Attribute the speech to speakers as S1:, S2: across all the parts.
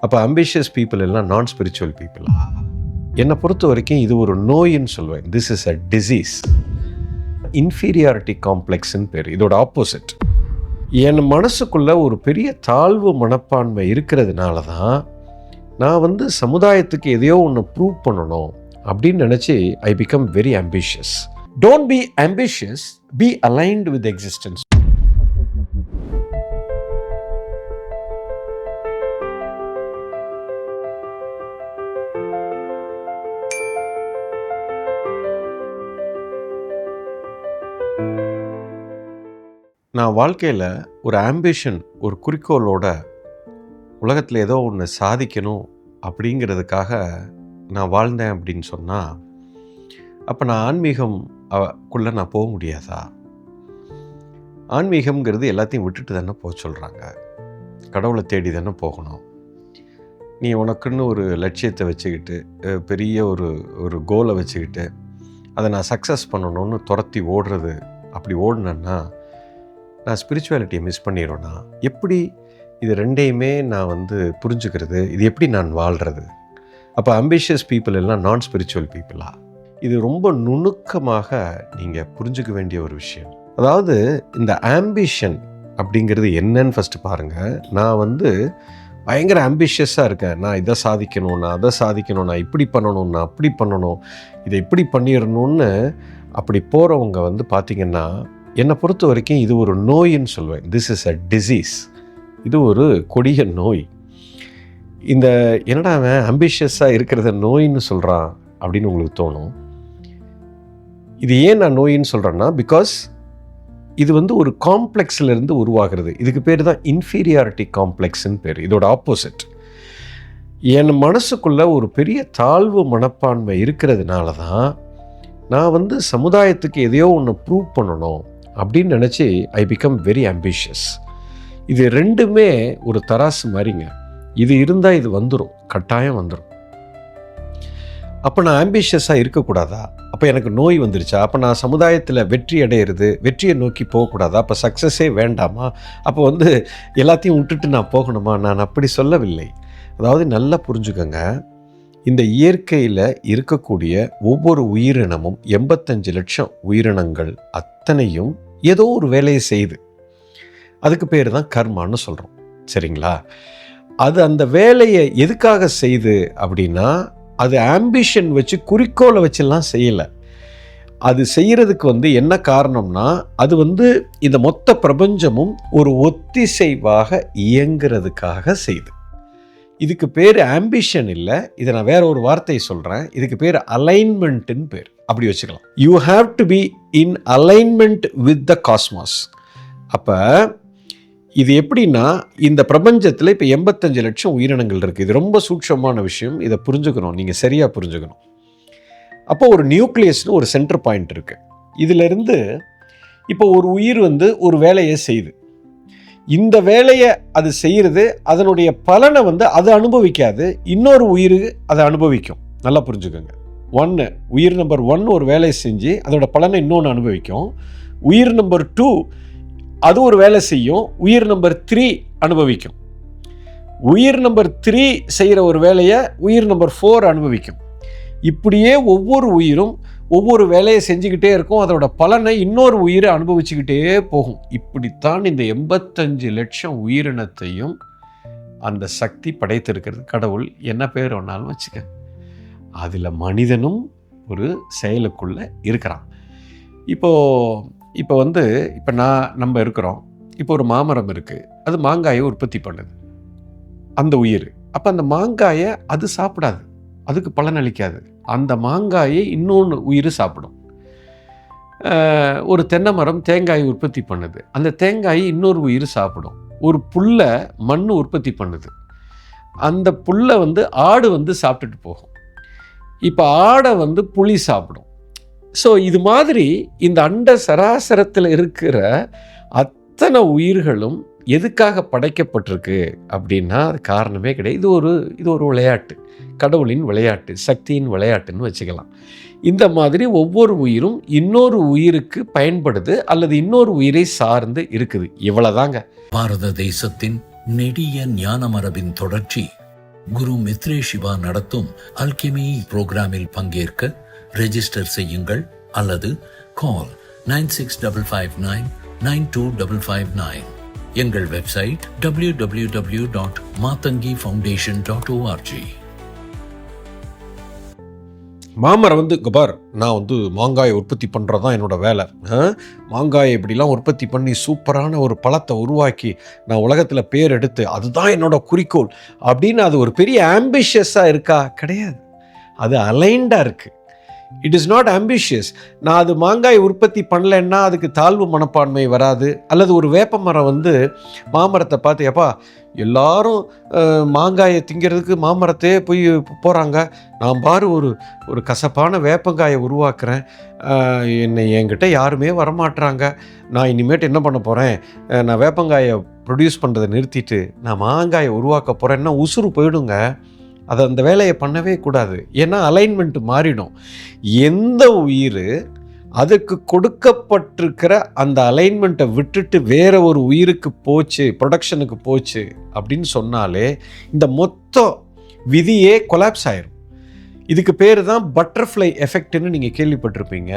S1: அப்போ ambitious people எல்லாம் நான் ஸ்பிரிச்சுவல் பீப்புள் என்னை பொறுத்த வரைக்கும் இது ஒரு நோயின்னு சொல்லுவேன் this is a disease inferiority காம்ப்ளெக்ஸ்ன்னு பேர். இதோட ஆப்போசிட் என் மனசுக்குள்ள ஒரு பெரிய தாழ்வு மனப்பான்மை இருக்கிறதுனால தான் நான் வந்து சமுதாயத்துக்கு எதையோ ஒன்று ப்ரூவ் பண்ணணும் அப்படின்னு நினச்சி I become very ambitious don't be ambitious be aligned with existence நான் வாழ்க்கையில் ஒரு ஆம்பிஷன் ஒரு குறிக்கோளோட உலகத்தில் ஏதோ ஒன்று சாதிக்கணும் அப்படிங்கிறதுக்காக நான் வாழ்ந்தேன் அப்படின்னு சொன்னால் அப்போ நான் ஆன்மீகம் குள்ளே நான் போக முடியாதா? ஆன்மீகம்ங்கிறது எல்லாத்தையும் விட்டுட்டு தானே போக சொல்கிறாங்க கடவுளை தேடி தானே போகணும். நீ உனக்குன்னு ஒரு லட்சியத்தை வச்சுக்கிட்டு பெரிய ஒரு ஒரு கோலை வச்சுக்கிட்டு அதை நான் சக்ஸஸ் பண்ணணும்னு துரத்தி ஓடுறது அப்படி ஓடினேன்னா நான் ஸ்பிரிச்சுவாலிட்டியை மிஸ் பண்ணிடுறோன்னா எப்படி இது ரெண்டையுமே நான் வந்து புரிஞ்சுக்கிறது? இது எப்படி நான் வாழ்கிறது அப்போ அம்பிஷியஸ் பீப்புள் எல்லாம் நான் ஸ்பிரிச்சுவல் பீப்புளா இது ரொம்ப நுணுக்கமாக நீங்கள் புரிஞ்சுக்க வேண்டிய ஒரு விஷயம். அதாவது இந்த ஆம்பிஷன் அப்படிங்கிறது என்னன்னு ஃபஸ்ட்டு பாருங்கள் நான் வந்து பயங்கர ஆம்பிஷியஸாக இருக்கேன். நான் இதை சாதிக்கணும் நான் அதை சாதிக்கணும் நான் இப்படி பண்ணணும் நான் அப்படி பண்ணணும் இதை இப்படி பண்ணிடணும்னு அப்படி போகிறவங்க வந்து பார்த்திங்கன்னா என்னை பொறுத்த வரைக்கும் இது ஒரு நோயின்னு சொல்லுவேன் திஸ் இஸ் அ டிசீஸ் இது ஒரு கொடிய நோய். இந்த என்னடா அவன் அம்பிஷியஸாக இருக்கிறத நோயின்னு சொல்கிறான் அப்படின்னு உங்களுக்கு தோணும். இது ஏன் நான் நோயின்னு சொல்கிறேன்னா பிகாஸ் இது வந்து ஒரு காம்ப்ளெக்ஸ்ல இருந்து உருவாகிறது. இதுக்கு பேர் தான் இன்ஃபீரியாரிட்டி காம்ப்ளெக்ஸ்ன்னு பேர். இதோட ஆப்போசிட் என் மனசுக்குள்ள ஒரு பெரிய தாழ்வு மனப்பான்மை இருக்கிறதுனால தான் நான் வந்து சமுதாயத்துக்கு எதையோ ஒன்று ப்ரூவ் பண்ணணும். அப்படின்னு நினச்சி ஐ பிகம் வெரி ஆம்பிஷியஸ் இது ரெண்டுமே ஒரு தராசு மாதிரிங்க. இது இருந்தால் இது வந்துடும் கட்டாயம் வந்துடும் அப்போ நான் ஆம்பிஷியஸாக இருக்கக்கூடாதா? அப்போ எனக்கு நோய் வந்துருச்சா? அப்போ நான் சமுதாயத்தில் வெற்றி அடையிறது வெற்றியை நோக்கி போகக்கூடாதா? அப்போ சக்ஸஸே வேண்டாமா? அப்போ வந்து எல்லாத்தையும் விட்டுட்டு நான் போகணுமா? நான் அப்படி சொல்லவில்லை. அதாவது நல்லா புரிஞ்சுக்கோங்க. இந்த இயற்கையில் இருக்கக்கூடிய ஒவ்வொரு உயிரினமும் எண்பத்தஞ்சு லட்சம் உயிரினங்கள் அத்தனையும் ஏதோ ஒரு வேலையை செய்யுது அதுக்கு பேர் தான் கர்மான்னு சொல்கிறோம் சரிங்களா? அது அந்த வேலையை எதுக்காக செய்யுது அப்படின்னா அது ஆம்பிஷன் வச்சு குறிக்கோளை வச்செல்லாம் செய்யலை. அது செய்கிறதுக்கு வந்து என்ன காரணம்னா அது வந்து இந்த மொத்த பிரபஞ்சமும் ஒரு ஒத்திசைவாக இயங்குறதுக்காக செய்யுது இதுக்கு பேர் ஆம்பிஷன் இல்லை. இதை நான் வேற ஒரு வார்த்தையை சொல்கிறேன் இதுக்கு பேர் அலைன்மெண்ட்டுன்னு பேர். அப்படி வச்சுக்கலாம். You have to be in alignment with the cosmos அப்போ இது எப்படின்னா இந்த பிரபஞ்சத்தில் இப்போ எண்பத்தஞ்சு லட்சம் உயிரினங்கள் இருக்குது இது ரொம்ப சூட்சமான விஷயம். இதை புரிஞ்சுக்கணும். நீங்கள் சரியாக புரிஞ்சுக்கணும். அப்போ ஒரு நியூக்ளியஸ்னு ஒரு சென்டர் பாயிண்ட் இருக்குது இதிலிருந்து இப்போ ஒரு உயிர் வந்து ஒரு வேலையை செய்யுது. இந்த வேலையை அது செய்கிறது அதனுடைய பலனை வந்து அது அனுபவிக்காது. இன்னொரு உயிர் அதை அனுபவிக்கும். நல்லா புரிஞ்சுக்கோங்க. ஒன்று உயிர் நம்பர் ஒன் ஒரு வேலையை செஞ்சு அதோட பலனை இன்னொன்று அனுபவிக்கும். உயிர் நம்பர் டூ அது ஒரு வேலை செய்யும் உயிர் நம்பர் த்ரீ அனுபவிக்கும். உயிர் நம்பர் த்ரீ செய்கிற ஒரு வேலையை உயிர் நம்பர் ஃபோர் அனுபவிக்கும். இப்படியே ஒவ்வொரு உயிரும் ஒவ்வொரு வேலையை செஞ்சுக்கிட்டே இருக்கும் அதோட பலனை இன்னொரு உயிரை அனுபவிச்சுக்கிட்டே போகும். இப்படித்தான் இந்த எண்பத்தஞ்சு லட்சம் உயிரினத்தையும் அந்த சக்தி படைத்திருக்கிறது. கடவுள் என்ன பேர் ஒன்றாலும் வச்சுக்க. அதில் மனிதனும் ஒரு செயலுக்குள்ளே இருக்கிறான். இப்போது இப்போ வந்து இப்போ நான் நம்ம இருக்கிறோம். இப்போ ஒரு மாமரம் இருக்குது அது மாங்காயை உற்பத்தி பண்ணுது. அந்த உயிர். அப்போ அந்த மாங்காயை அது சாப்பிடாது. அதுக்கு பலனளிக்காது அந்த மாங்காயை இன்னொன்று உயிர் சாப்பிடும். ஒரு தென்னை மரம் தேங்காயை உற்பத்தி பண்ணுது. அந்த தேங்காயை இன்னொரு உயிர் சாப்பிடும். ஒரு புல்லை மண் உற்பத்தி பண்ணுது. அந்த புல்லை வந்து ஆடு வந்து சாப்பிட்டுட்டு போகும். இப்போ ஆடை வந்து புளி சாப்பிடும். ஸோ இது மாதிரி இந்த அண்ட சராசரத்தில் இருக்கிற அத்தனை உயிர்களும் எதுக்காக படைக்கப்பட்டிருக்கு அப்படின்னா அது காரணமே கிடையாது. இது ஒரு இது ஒரு விளையாட்டு. கடவுளின் விளையாட்டு சக்தியின் விளையாட்டுன்னு வச்சுக்கலாம். இந்த மாதிரி ஒவ்வொரு உயிரும் இன்னொரு உயிருக்கு பயன்படுது அல்லது இன்னொரு உயிரை சார்ந்து இருக்குது. இவ்வளோதாங்க
S2: பாரத தேசத்தின் நெடிய ஞான மரபின் தொடர்ச்சி குரு மித்ரே சிவா நடத்தும் அல்கெமி புரோகிராமில் பங்கேற்க ரெஜிஸ்டர் செய்யுங்கள் அல்லது call nine six double five nine nine two double five nine எங்கள் website W W W dot Mathangi foundation dot ORG
S1: மாமரம் வந்து கபார் நான் வந்து மாங்காயை உற்பத்தி பண்ணுறது தான் என்னோடய வேலை மாங்காயை இப்படிலாம் உற்பத்தி பண்ணி சூப்பரான ஒரு பழத்தை உருவாக்கி நான் உலகத்தில் பேர் எடுத்து அதுதான் என்னோட குறிக்கோள். அப்படின்னு அது ஒரு பெரிய ஆம்பிஷியஸாக இருக்கா? கிடையாது. அது அலைண்டாக இருக்குது இட் இஸ் நாட் ஆம்பிஷியஸ் நான் அது மாங்காய் உற்பத்தி பண்ணலைன்னா அதுக்கு தாழ்வு மனப்பான்மை வராது. அல்லது ஒரு வேப்ப மரம் வந்து மாமரத்தை பார்த்து எப்பா எல்லாரும் மாங்காயை திங்கிறதுக்கு மாமரத்தையே போய் போகிறாங்க நான் பாரு ஒரு ஒரு கசப்பான வேப்பங்காயை உருவாக்குறேன். என்னை என்கிட்ட யாருமே வரமாட்டுறாங்க நான் இனிமேட்டு என்ன பண்ண போகிறேன் நான் வேப்பங்காயை ப்ரொடியூஸ் பண்ணுறதை நிறுத்திட்டு நான் மாங்காயை உருவாக்க போகிறேன்னா உசுறு போயிடுங்க. அதை அந்த வேலையை பண்ணவே கூடாது. ஏன்னா அலைன்மெண்ட் மாறிடும். எந்த உயிர் அதுக்கு கொடுக்கப்பட்டிருக்கிற அந்த அலைன்மெண்ட்டை விட்டுட்டு வேற ஒரு உயிருக்கு போச்சு ப்ரொடக்ஷனுக்கு போச்சு அப்படின்னு சொன்னாலே இந்த மொத்த விதியே கொலாப்ஸ் ஆயிரும். இதுக்கு பேர் தான் பட்டர்ஃப்ளை எஃபெக்ட்னு நீங்கள் கேள்விப்பட்டிருப்பீங்க.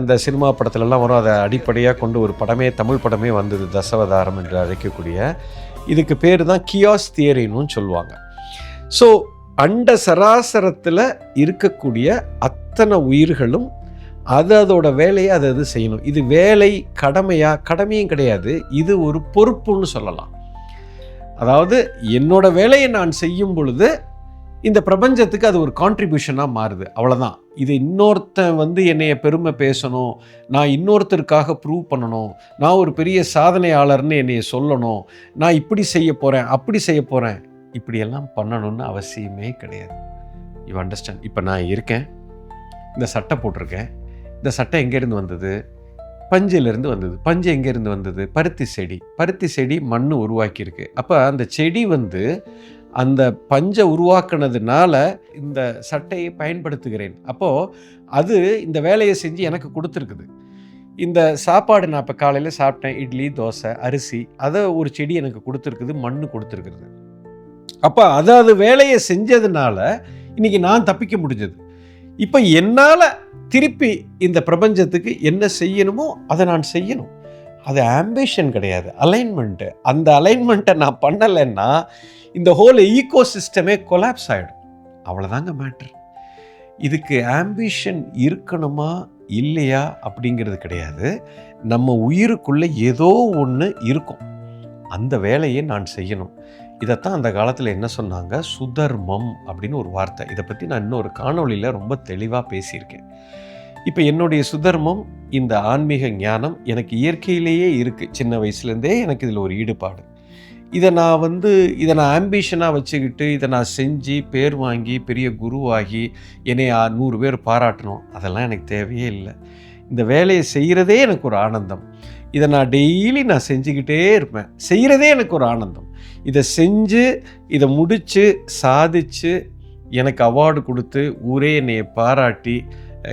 S1: இந்த சினிமா படத்துலலாம் வரும். அதை அடிப்படையாக கொண்டு ஒரு படமே தமிழ் படமே வந்தது. தசவதாரம் என்று அழைக்கக்கூடிய. இதுக்கு பேர் தான் கியாஸ் தியரின்னு சொல்லுவாங்க. ஸோ அண்ட சராசரத்தில் இருக்கக்கூடிய அத்தனை உயிர்களும் அது அதோட வேலையை அது அது செய்யணும். இது வேலை கடமையா? கடமையும் கிடையாது. இது ஒரு பொறுப்புன்னு சொல்லலாம். அதாவது என்னோட வேலையை நான் செய்யும் பொழுது இந்த பிரபஞ்சத்துக்கு அது ஒரு கான்ட்ரிபியூஷனாக மாறுது. அவ்வளோதான் இது இன்னொருத்தன் வந்து என்னைய பெருமை பேசணும். நான் இன்னொருத்தருக்காக ப்ரூவ் பண்ணணும். நான் ஒரு பெரிய சாதனையாளர்னு என்னைய சொல்லணும். நான் இப்படி செய்ய போகிறேன் அப்படி செய்ய போகிறேன் இப்படியெல்லாம் பண்ணணும்னு அவசியமே கிடையாது. யூ அண்டர்ஸ்டாண்ட் இப்போ நான் இருக்கேன். இந்த சட்டை போட்டிருக்கேன். இந்த சட்டை எங்கேருந்து வந்தது? பஞ்சிலிருந்து வந்தது. பஞ்சு எங்கேருந்து வந்தது? பருத்தி செடி. பருத்தி செடி மண் உருவாக்கியிருக்கு. அப்போ அந்த செடி வந்து அந்த பஞ்சை உருவாக்குனதுனால இந்த சட்டையை பயன்படுத்துகிறேன். அப்போது அது இந்த வேலையை செஞ்சு எனக்கு கொடுத்துருக்குது. இந்த சாப்பாடு நான் இப்போ காலையில் சாப்பிட்டேன். இட்லி தோசை அரிசி. அதை ஒரு செடி எனக்கு கொடுத்துருக்குது. மண் கொடுத்துருக்குது. அப்போ அதாவது வேலையை செஞ்சதுனால இன்றைக்கி நான் தப்பிக்க முடிஞ்சது. இப்போ என்னால் திருப்பி இந்த பிரபஞ்சத்துக்கு என்ன செய்யணுமோ அதை நான் செய்யணும். அது ஆம்பிஷன் கிடையாது அலைன்மெண்ட்டு அந்த அலைன்மெண்ட்டை நான் பண்ணலைன்னா இந்த ஹோல் ஈகோ சிஸ்டமே கொலாப்ஸ் ஆகிடும் அவ்வளோதாங்க மேட்ரு இதுக்கு ஆம்பிஷன் இருக்கணுமா இல்லையா அப்படிங்கிறது கிடையாது. நம்ம உயிருக்குள்ளே ஏதோ ஒன்று இருக்கும். அந்த வேலையை நான் செய்யணும். இதைத்தான் அந்த காலத்தில் என்ன சொன்னாங்க? சுதர்மம் அப்படின்னு ஒரு வார்த்தை. இதை பற்றி நான் இன்னொரு காணொளியில் ரொம்ப தெளிவாக பேசியிருக்கேன். இப்போ என்னுடைய சுதர்மம் இந்த ஆன்மீக ஞானம் எனக்கு இயற்கையிலேயே இருக்குது சின்ன வயசுலேருந்தே எனக்கு இதில் ஒரு ஈடுபாடு. இதை நான் வந்து இதை நான் ஆம்பிஷனாக வச்சுக்கிட்டு இதை நான் செஞ்சு பேர் வாங்கி பெரிய குருவாகி என்னை நூறு பேர் பாராட்டணும். அதெல்லாம் எனக்கு தேவையே இல்லை. இந்த வேலையை செய்கிறதே எனக்கு ஒரு ஆனந்தம். இதை நான் டெய்லி நான் செஞ்சுக்கிட்டே இருப்பேன். செய்கிறதே எனக்கு ஒரு ஆனந்தம். இதை செஞ்சு இதை முடித்து சாதித்து எனக்கு அவார்டு கொடுத்து ஊரே என்னையை பாராட்டி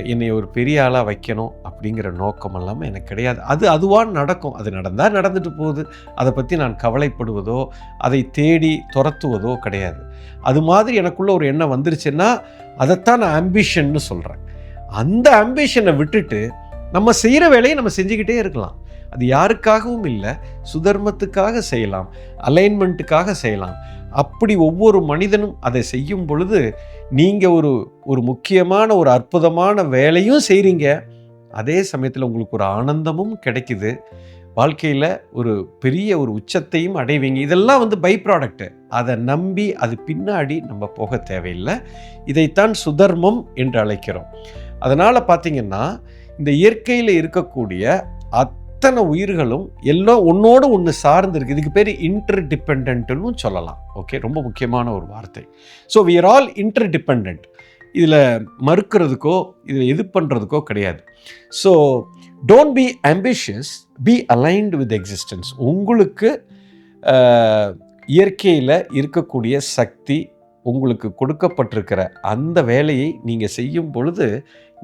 S1: என்னை ஒரு பெரிய ஆளாக வைக்கணும் அப்படிங்கிற நோக்கம் எல்லாமே எனக்கு கிடையாது. அது அதுவாக நடக்கும். அது நடந்தால் நடந்துட்டு போகுது. அதை பற்றி நான் கவலைப்படுவதோ அதை தேடி துரத்துவதோ கிடையாது. அது மாதிரி எனக்குள்ள ஒரு எண்ணம் வந்துருச்சுன்னா அதைத்தான் நான் ஆம்பிஷன்னு சொல்கிறேன் அந்த ஆம்பிஷனை விட்டுட்டு நம்ம செய்கிற வேலையை நம்ம செஞ்சுக்கிட்டே இருக்கலாம். அது யாருக்காகவும் இல்லை சுதர்மத்துக்காக செய்யலாம் அலைன்மெண்ட்டுக்காக செய்யலாம். அப்படி ஒவ்வொரு மனிதனும் அதை செய்யும் பொழுது நீங்கள் ஒரு ஒரு முக்கியமான ஒரு அற்புதமான வேலையும் செய்கிறீங்க அதே சமயத்தில் உங்களுக்கு ஒரு ஆனந்தமும் கிடைக்குது. வாழ்க்கையில் ஒரு பெரிய ஒரு உச்சத்தையும் அடைவீங்க. இதெல்லாம் வந்து பை ப்ராடக்ட்டு அதை நம்பி அது பின்னாடி நம்ம போக தேவையில்லை. இதைத்தான் சுதர்மம் என்று அழைக்கிறோம். அதனால் பார்த்தீங்கன்னா இந்த இயற்கையில் இருக்கக்கூடிய அத்தனை உயிர்களும் எல்லாம் ஒன்றோடு ஒன்று சார்ந்து இருக்குது இதுக்கு பேர் இன்டர் டிபெண்ட்னு சொல்லலாம். ஓகே ரொம்ப முக்கியமான ஒரு வார்த்தை. So we are all inter depend இதில் மறுக்கிறதுக்கோ இதில் இது பண்ணுறதுக்கோ கிடையாது. So don't be ambitious. Be aligned with existence உங்களுக்கு இயற்கையில் இருக்கக்கூடிய சக்தி உங்களுக்கு கொடுக்கப்பட்டிருக்கிற அந்த வேலையை நீங்கள் செய்யும் பொழுது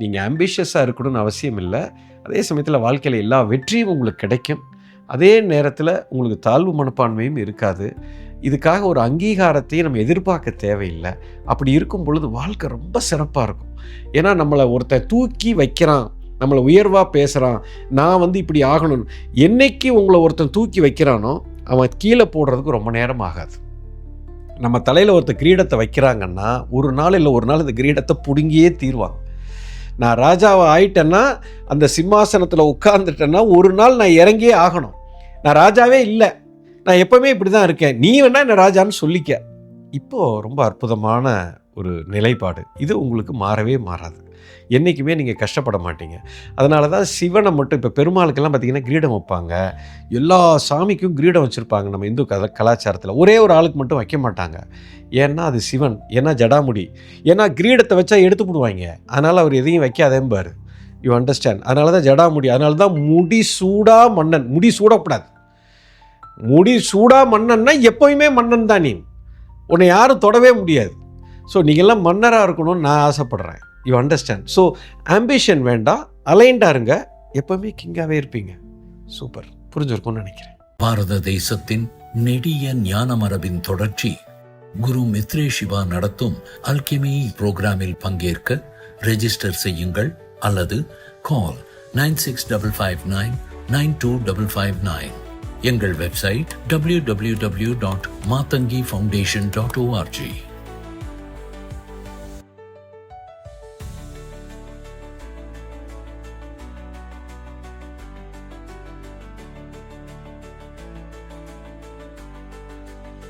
S1: நீங்கள் ஆம்பிஷியஸாக இருக்கணும்னு அவசியம் இல்லை அதே சமயத்தில் வாழ்க்கையில் எல்லா வெற்றியும் உங்களுக்கு கிடைக்கும். அதே நேரத்தில் உங்களுக்கு தாழ்வு மனப்பான்மையும் இருக்காது. இதுக்காக ஒரு அங்கீகாரத்தையும் நம்ம எதிர்பார்க்க தேவையில்லை. அப்படி இருக்கும் பொழுது வாழ்க்கை ரொம்ப சிறப்பாக இருக்கும். ஏன்னா நம்மளை ஒருத்தன் தூக்கி வைக்கிறான் நம்மளை உயர்வாக பேசுகிறான் நான் வந்து இப்படி ஆகணும். என்னைக்கு உங்களை ஒருத்தன் தூக்கி வைக்கிறானோ அவன் கீழே போடுறதுக்கு ரொம்ப நேரம் ஆகாது. நம்ம தலையில் ஒருத்தர் கிரீடத்தை வைக்கிறாங்கன்னா ஒரு நாள் இல்லை ஒரு நாள் இந்த கிரீடத்தை பிடுங்கியே தீர்வாங்க நான் ராஜாவை ஆயிட்டேன்னா அந்த சிம்மாசனத்தில் உட்கார்ந்துட்டேன்னா ஒரு நாள் நான் இறங்கியே ஆகணும். நான் ராஜாவே இல்லை. நான் எப்போவுமே இப்படி தான் இருக்கேன். நீ வேணா என்ன ராஜான்னு சொல்லிக்க. இப்போது ரொம்ப அற்புதமான ஒரு நிலைப்பாடு. இது உங்களுக்கு மாறவே மாறாது. என்றைக்குமே நீங்கள் கஷ்டப்பட மாட்டீங்க. அதனால தான் சிவனை மட்டும் இப்போ பெருமாளுக்கெல்லாம் பார்த்தீங்கன்னா கிரீடம் வைப்பாங்க. எல்லா சாமிக்கும் கிரீடம் வச்சுருப்பாங்க நம்ம இந்து கத கலாச்சாரத்தில். ஒரே ஒரு ஆளுக்கு மட்டும் வைக்க மாட்டாங்க. ஏன்னா அது சிவன் ஏன்னா ஜடாமுடி ஏன்னா கிரீடத்தை வச்சா எடுத்து போடுவாங்க. அதனால் அவர் எதையும் வைக்காதேம்பார் யூ அண்டர்ஸ்டாண்ட் அதனால தான் ஜடாமுடி அதனால தான் முடி சூடா மன்னன் முடி சூடக்கூடாது முடி சூடா மன்னன்னா எப்போயுமே மன்னன் தான் நீ. உன்னை யாரும் தொடவே முடியாது. ஸோ நீங்கள்லாம் மன்னராக இருக்கணும்னு நான் ஆசைப்பட்றேன். யூ அண்டர்ஸ்டாண்ட் ஸோ ஆம்பிஷன் வேண்டாம் அலைண்டாக இருங்க. எப்போவுமே கிங்காகவே இருப்பீங்க. சூப்பர் புரிஞ்சிருக்கும்னு நினைக்கிறேன்.
S2: பாரத தேசத்தின் நெடிய ஞான மரபின் தொடர்ச்சி குரு மித்ரே சிவா நடத்தும் அல்கெமி புரோகிராமில் பங்கேற்க ரெஜிஸ்டர் செய்யுங்கள் அல்லது call nine six double five nine nine two double five nine எங்கள் website W W W dot Mathangi foundation dot ORG